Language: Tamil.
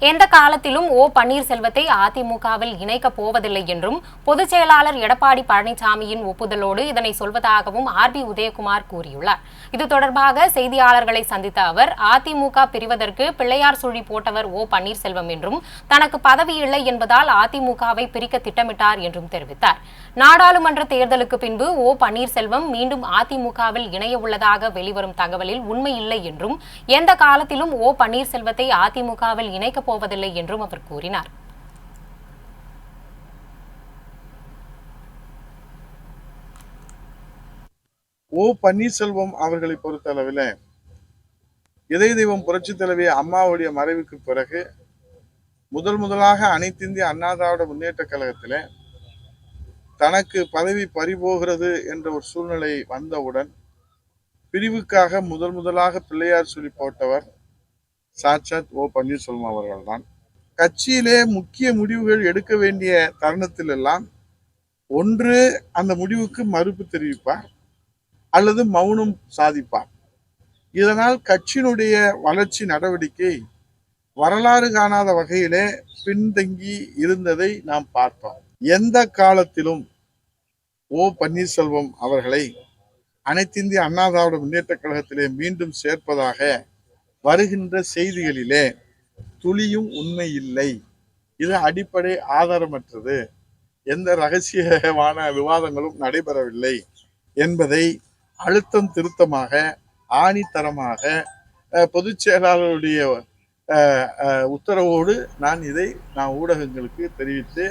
எந்த காலத்திலும் ஓ பன்னீர்செல்வத்தை அதிமுகவில் இணைக்கப் போவதில்லை என்றும் பொதுச் செயலாளர் எடப்பாடி பழனிசாமியின் ஒப்புதலோடு இதனை சொல்வதாகவும் ஆர் பி உதயகுமார் கூறியுள்ளார். இது தொடர்பாக செய்தியாளர்களை சந்தித்த அவர் அதிமுக பிரிவதற்கு பிள்ளையார் சுழி போட்டவர் ஓ பன்னீர்செல்வம் என்றும் தனக்கு பதவி இல்லை என்பதால் அதிமுகவை பிரிக்க திட்டமிட்டார் என்றும் தெரிவித்தார். நாடாளுமன்ற தேர்தலுக்கு பின்பு ஓ பன்னீர்செல்வம் மீண்டும் அதிமுகவில் இணைய உள்ளதாக வெளிவரும் தகவலில் உண்மை இல்லை என்றும் எந்த காலத்திலும் ஓ பன்னீர்செல்வத்தை அதிமுகவில் இணைக்க போவதில்லை என்றும் அவர் கூறினார். ஓ பன்னீர்செல்வம் அவர்களை பொறுத்தளவில் இதய தெய்வம் புரட்சி தலைவி அம்மாவுடைய மறைவுக்கு பிறகு முதல் முதலாக அனைத்திந்திய அண்ணா திராவிட முன்னேற்ற கழகத்தில் தனக்கு பதவி பறிபோகிறது என்ற ஒரு சூழ்நிலை வந்தவுடன் பிரிவுக்காக முதல் முதலாக பிள்ளையார் சொல்லி போட்டவர் சாட்சாத் ஓ பன்னீர்செல்வம் அவர்கள் தான் கட்சியிலே முக்கிய முடிவுகள் எடுக்க வேண்டிய தருணத்தில் எல்லாம் ஒன்று அந்த முடிவுக்கு மறுப்பு தெரிவிப்பார் அல்லது மௌனம் சாதிப்பார். இதனால் கட்சியினுடைய வளர்ச்சி நடவடிக்கை வரலாறு காணாத வகையிலே பின்தங்கி இருந்ததை நாம் பார்த்தோம். எந்த காலத்திலும் ஓ பன்னீர்செல்வம் அவர்களை அனைத்திந்திய அண்ணா திராவிட முன்னேற்ற கழகத்திலே மீண்டும் சேர்ப்பதாக வருகின்ற செய்திகளிலே துளியும் உண்மை இல்லை இது அடிப்படை ஆதாரமற்றது. எந்த ரகசியமான விவாதங்களும் நடைபெறவில்லை என்பதை அழுத்தம் திருத்தமாக ஆணித்தரமாக பொதுச்செயலாளருடைய பொதுச் செயலாளருடைய உத்தரவோடு நான் இதை நான் ஊடகங்களுக்கு தெரிவித்து